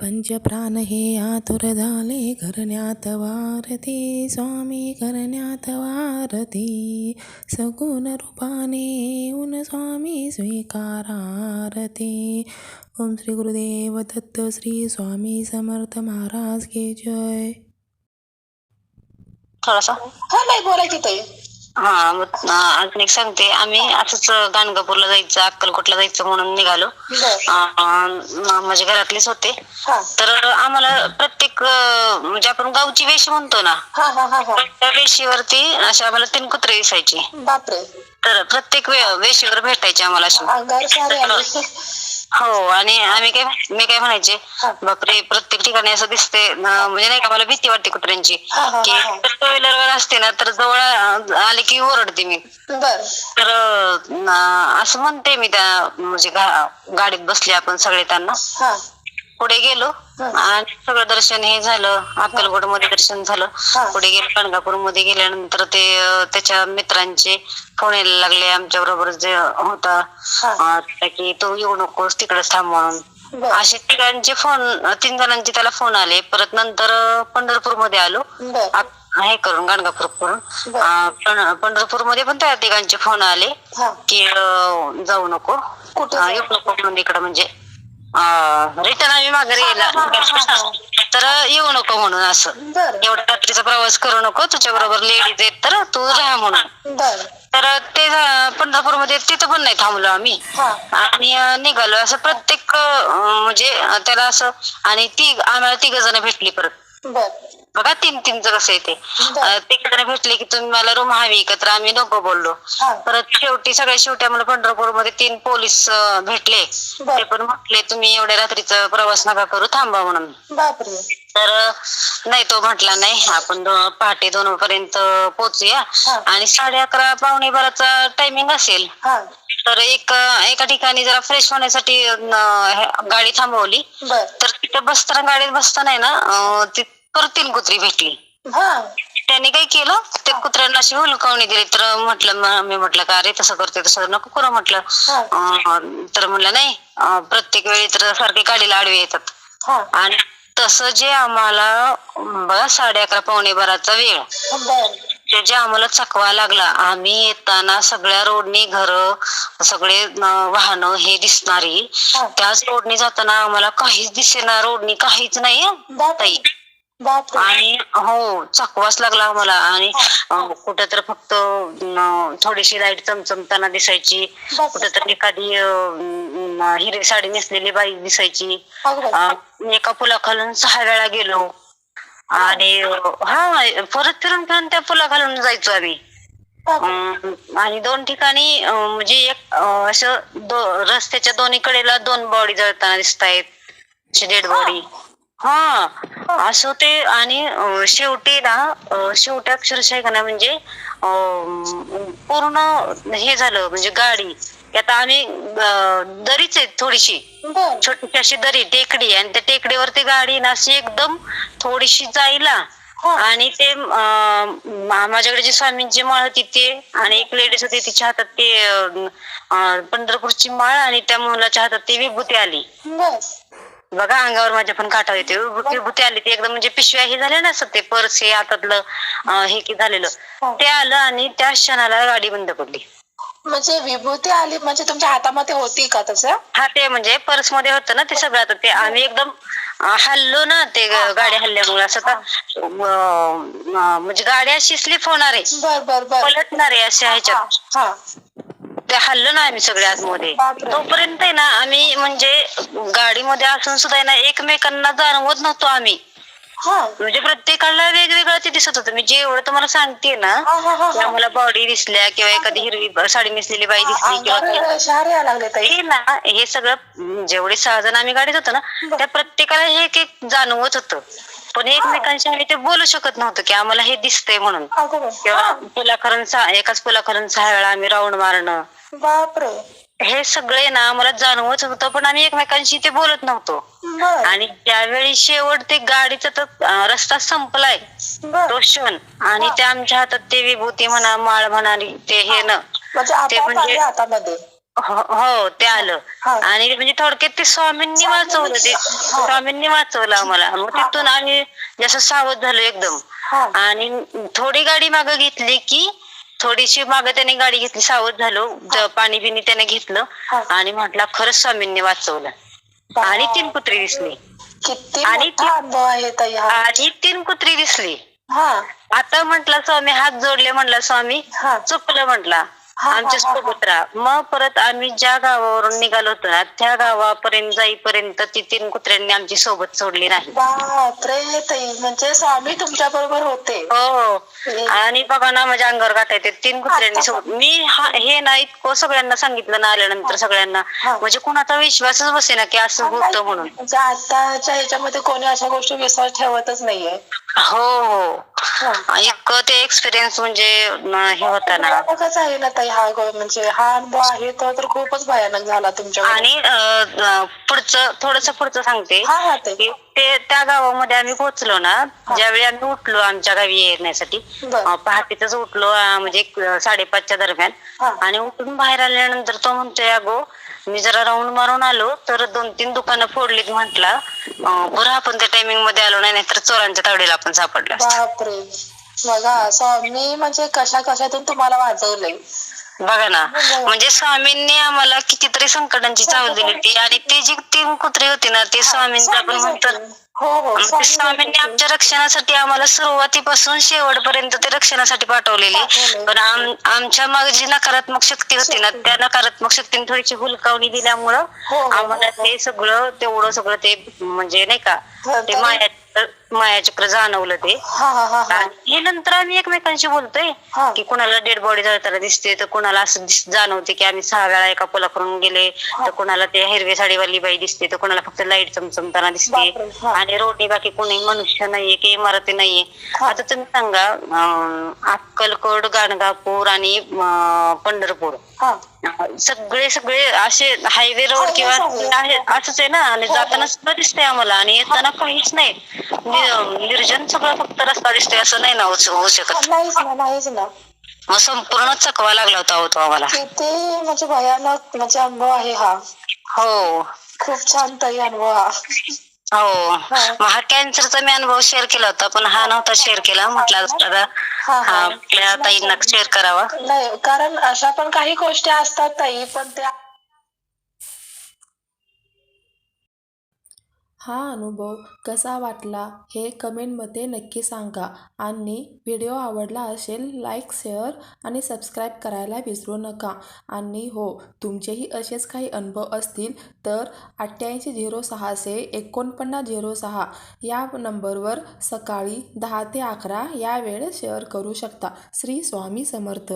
पंचप्राण हे आतुर झाले करण्यात वारती स्वामी करण्यात वारती। सगुण रूपाने येऊन स्वामी स्वीकारारती। ओम श्री गुरुदेव दत्त श्री स्वामी समर्थ महाराज के जय। थोडासा हा हो, नाही बोलायची ताई हा मग अजून एक सांगते. आम्ही असंच गाणगापूरला जायचं अक्कलकोटला जायचं म्हणून निघालो. बर. अं, म- माझे घरातलेच होते. हा. तर आम्हाला प्रत्येक अं, म्हणजे आपण गावची वेश म्हणतो ना हा हा हा हा. त्या वेशीवरती असे आम्हाला तीन कुत्रे दिसायचे बापरे. तर प्रत्येक वे- वेशीवर भेटायचे आम्हाला असे अंगावर सारे आले हो आणि आम्ही काय मी काय म्हणायचे. बापरे प्रत्येक ठिकाणी असं दिसते अं, म्हणजे नाही का मला भीती वाटते कुत्र्यांची. हा, हा, की हा. टू व्हीलर असते ना तर जवळ अं, आले की ओरडते मी. बर. तर अं, असं म्हणते मी त्या म्हणजे गा- गाडीत बसले आपण सगळे त्यांना. हा. पुढे गेलो. आणि सगळं दर्शन हे झालं. अक्कलकोटमध्ये दर्शन झालं. पुढे गेलो कणगापूरमध्ये गेल्यानंतर ते त्याच्या मित्रांचे फोन यायला लागले. आमच्या बरोबर जे होता. की तू येऊ नकोस तिकडेच थांब म्हणून. असे तिघांचे फोन तीन जणांचे त्याला फोन आले. परत नंतर पंढरपूरमध्ये आलो. हे करून गाणगापूर करून. पंढरपूरमध्ये पण त्या तिघांचे फोन आले की जाऊ नको. कुठे? येऊ नको म्हणून इकडं म्हणजे. रिटर्न आम्ही माघारी यायला. तर येऊ नको म्हणून असं. एवढा रात्रीचा प्रवास करू नको. तुझ्या बरोबर लेडीज आहेत तर तू राहा म्हणून. तर ते पंढरपूरमध्ये तिथं पण नाही थांबलो आम्ही. आणि निघालो. असं प्रत्येक म्हणजे त्याला असं आणि ती आम्हाला तिघ जण भेटली परत. बघा तीन तीनच कसं आहे ते बर. तिघ जण भेटले की तुम्ही मला रूम हवी का? तर आम्ही नको बोललो. परत शेवटी सगळ्या शेवटी आम्हाला पंढरपूरमध्ये तीन पोलीस भेटले. ते पण म्हटले तुम्ही एवढ्या रात्रीचा प्रवास नका करू थांबा म्हणून. तर नाही तो म्हटला नाही आपण पहाटे दोन पर्यंत पोहोचूया. आणि साडे अकरा पावणे बाराचा टायमिंग असेल. तर एक एका ठिकाणी जरा फ्रेश होण्यासाठी गाडी थांबवली. तर तिथे बसताना गाडीत बसताना आहे ना ती तीन कुत्री भेटली. हा. त्याने काय केलं ते कुत्र्यांना अशी हुलकावणी दिली तर म्हटलं म- म्हटलं का अरे तसं करते तसं नको करू म्हटलं. तर म्हणलं नाही प्रत्येक वेळी तर सारखे गाडीला आडवे येतात. आणि तसं जे आम्हाला साडे अकरा पावणे बाराचा वेळ. जे आम्हाला चकवा लागला आम्ही येताना सगळ्या रोडनी घर सगळे वाहनं हे दिसणारी. त्याच रोडनी जाताना आम्हाला काहीच दिसेना रोडनी काहीच नाही ताई. आणि हो चकवाच लागला आम्हाला. आणि कुठं तर फक्त थोडीशी लाइट चमचमताना दिसायची. कुठं तर एखादी हिरवी साडी नेसलेली बाई दिसायची. एका पुलाखालून सहा वेळा गेलो. आणि हा परत फिरून फिरून त्या पुलाखालून जायचो आम्ही. आणि दोन ठिकाणी म्हणजे एक असं दो- रस्त्याच्या दोन्ही कडेला दोन बॉडी जळताना दिसत आहेत डेड बॉडी हा असं ते आणि शेवटी ना शेवटी अक्षरशः का ना म्हणजे पूर्ण हे झालं म्हणजे गाडी. आता आम्ही दरीच आहे थोडीशी. छोटीशी अशी दरी टेकडी आणि त्या टेकडीवरती गाडी ना अशी एकदम थोडीशी जायला. हा. आणि ते माझ्याकडे जी स्वामींची माळ होती ते आणि एक लेडीज होती तिच्या हातात ते पंढरपूरची माळ आणि त्या मुलाच्या हातात ती विभूती आली. बघा अंगावर माझ्या पण काटा येते विभू- विभूती आली ती एकदम म्हणजे पिशव्या हे झाल्या ना असं ते पर्स हे हातातलं हे की झालेलं. हा. ते आलं आणि त्या क्षणाला गाडी बंद पडली. म्हणजे विभूती आली म्हणजे तुमच्या हातामध्ये होती का तसं हा ते म्हणजे पर्समध्ये होतं ना ते सगळं आता ते आम्ही एकदम अं, हल्लो ना ते ग- गाडी हल्ल्यामुळे. असं अं, अं, म्हणजे गाडी अशी स्लिप होणार आहे. बर बर बर. पलटणार आहे अशा हा ह्याच्यात. हा. ते हल्लो ना आम्ही सगळे आतमध्ये. बापरे. तोपर्यंत आहे ना आम्ही म्हणजे गाडीमध्ये असून सुद्धा आहे ना एकमेकांना जाणवत नव्हतो आम्ही. म्हणजे प्रत्येकाला वेगवेगळं ते दिसत होतं. मी जे एवढं तुम्हाला सांगते ना हा हा हा की आम्हाला बॉडी दिसल्या किंवा एखादी हिरवी साडी नेसलेली बाई दिसली किंवा हे ना हे सगळं जेवढे सहा जण आम्ही गाडीत होतो ना त्या प्रत्येकाला हे एक एक जाणवत होतं. पण एकमेकांशी आम्ही ते बोलू शकत नव्हतो की आम्हाला हे दिसतंय म्हणून. किंवा पुलाखरून सहा एकाच पुलाखरून सहा वेळा आम्ही राऊंड मारणं. बापरे. हे सगळे ना आम्हाला जाणवत होतं पण आम्ही एकमेकांशी ते बोलत नव्हतो. आणि त्यावेळी शेवट ते गाडीचा तर रस्ता संपलाय. तो क्षण. आणि ते आमच्या हातात ते विभूती म्हणा माळ म्हणा ते हे न म्हणजे ते म्हणजे- हो हो, ते आलं. आणि म्हणजे थोडक्यात ते स्वामींनी वाचवलं ते. स्वामींनी वाचवलं आम्हाला. मग तिथून आम्ही जसं सावध झालो एकदम. आणि थोडी गाडी मागं घेतली की थोडीशी मागं त्याने गाडी घेतली सावध झालो. पाणी बिनी त्याने घेतलं. आणि म्हटलं खरंच स्वामींनी वाचवलं. आणि तीन कुत्री दिसली. किती आणि आणि तीन कुत्री दिसली. हा. आता म्हटलं स्वामी हात जोडले म्हटलं स्वामी. हा. चुकलं म्हटलं. आमच्या हा, हा. सोबत राहा मग परत आम्ही ज्या गावावरून निघालो होतो ना त्या गावापर्यंत जाईपर्यंत ती तीन कुत्र्यांनी आमची सोबत सोडली नाही बापरे ताई म्हणजे स्वामी तुमच्या बरोबर होते हो आणि बघा ना माझ्या अंगावर गाठ येते तीन कुत्र्यांनी सोबत मी हा- हे ना इतकं सगळ्यांना सांगितलं ना आल्यानंतर सगळ्यांना हा. म्हणजे कुणाचा विश्वासच बसे ना की असं होतं म्हणून म्हणजे आताच्या ह्याच्यामध्ये कोणी अशा गोष्टी विश्वास ठेवतच नाहीये हो हो हा. इतकं ते एक्सपिरियन्स म्हणजे हे होता ना भयानकच आहे ना ताई हा गो- म्हणजे हा अनुभव आहे तो तर खूपच भयानक झाला तुमच्या आणि पुढचं थोडस पुढचं सांगते. हा हा की ते त्या गावामध्ये आम्ही पोहोचलो ना ज्यावेळी आम्ही उठलो आमच्या गावी येण्यासाठी बर. अं, पहाटेच उठलो अं, म्हणजे एक, साडेपाचच्या दरम्यान. हा. आणि उठून बाहेर आल्यानंतर तो म्हणतोय अगो मी जरा राऊंड मारून आलो तर दोन तीन दुकानं फोडलीत म्हटला. बरं आपण त्या टायमिंगमध्ये आलो नाही तर चोरांच्या तावडीला आपण सापडलो. बापरे. बघा स्वामी म्हणजे कशा कशातून तुम्हाला वाचवलंय बघा ना म्हणजे स्वामींनी आम्हाला कितीतरी संकटांची चावल दिली होती आणि ते जी तीन कुत्री होती ना ते स्वामींचं आपण स्वामीच म्हणतो होते. हो हो ते स्वामीच स्वामींनी होते. आमच्या रक्षणासाठी आम्हाला सुरुवातीपासून शेवटपर्यंत ते रक्षणासाठी पाठवलेली पाठवले. पण आम- आमच्या मागे जी नकारात्मक शक्ती होती ना त्या नकारात्मक शक्तीने थोडीशी हुलकावणी दिल्यामुळं हो, हो, आम्हाला हो. ते सगळं तेवढं सगळं ते म्हणजे नाही का ते माया मायाचक्र जाणवलं ते हा हा हा हा आणि हे नंतर आम्ही एकमेकांशी बोलतोय हा. की कुणाला डेड बॉडी जळताना दिसते तर कुणाला असं दिस- जाणवते की आम्ही सहा वेळा एका पुलाकडून गेले तर कुणाला ते हिरवे साडीवाली बाई दिसते तर कुणाला फक्त लाइट चमचमताना दिसते बापरे, हा. आणि रोडनी बाकी कोणी मनुष्य नाहीये की इमारती नाहीये हा. आता तुम्ही सांगा अं, अक्कलकोट गाणगापूर आणि अं, पंढरपूर हा सगळे सगळे असे हायवे रोड किंवा आहे. आहे असंच आहे ना. आणि हो, हो. जाताना सगळं दिसतंय आम्हाला. आणि येताना काहीच नाही. नि- निर्जन सगळं फक्त रस्ता दिसतोय असं नाही ना होऊ होऊ शकत. नाहीच ना नाहीच ना. मग संपूर्ण चकवा लागला होता हो तो आम्हाला. किती म्हणजे भयानक म्हणजे अनुभव आहे हा. हो. खूप छान ताई अनुभव हा. हो हा. कॅन्सरचा मी अनुभव शेअर केला होता पण हा नव्हता शेअर केला म्हटलं हा हा. आपल्या ताईंना शेअर करावा नाही कारण अशा पण काही गोष्टी असतात ताई पण त्या हा अनुभव कसा वाटला हे कमेंटमध्ये नक्की सांगा आणि व्हिडिओ आवडला असेल लाईक शेअर आणि सबस्क्राईब करायला विसरू नका. आणि हो तुमचेही असेच काही अनुभव असतील तर अठ्ठ्याऐंशी झिरो सहाशे एकोणपन्नास झिरो सहा या नंबरवर सकाळी दहा ते अकरा या वेळेत शेअर करू शकता. श्री स्वामी समर्थ.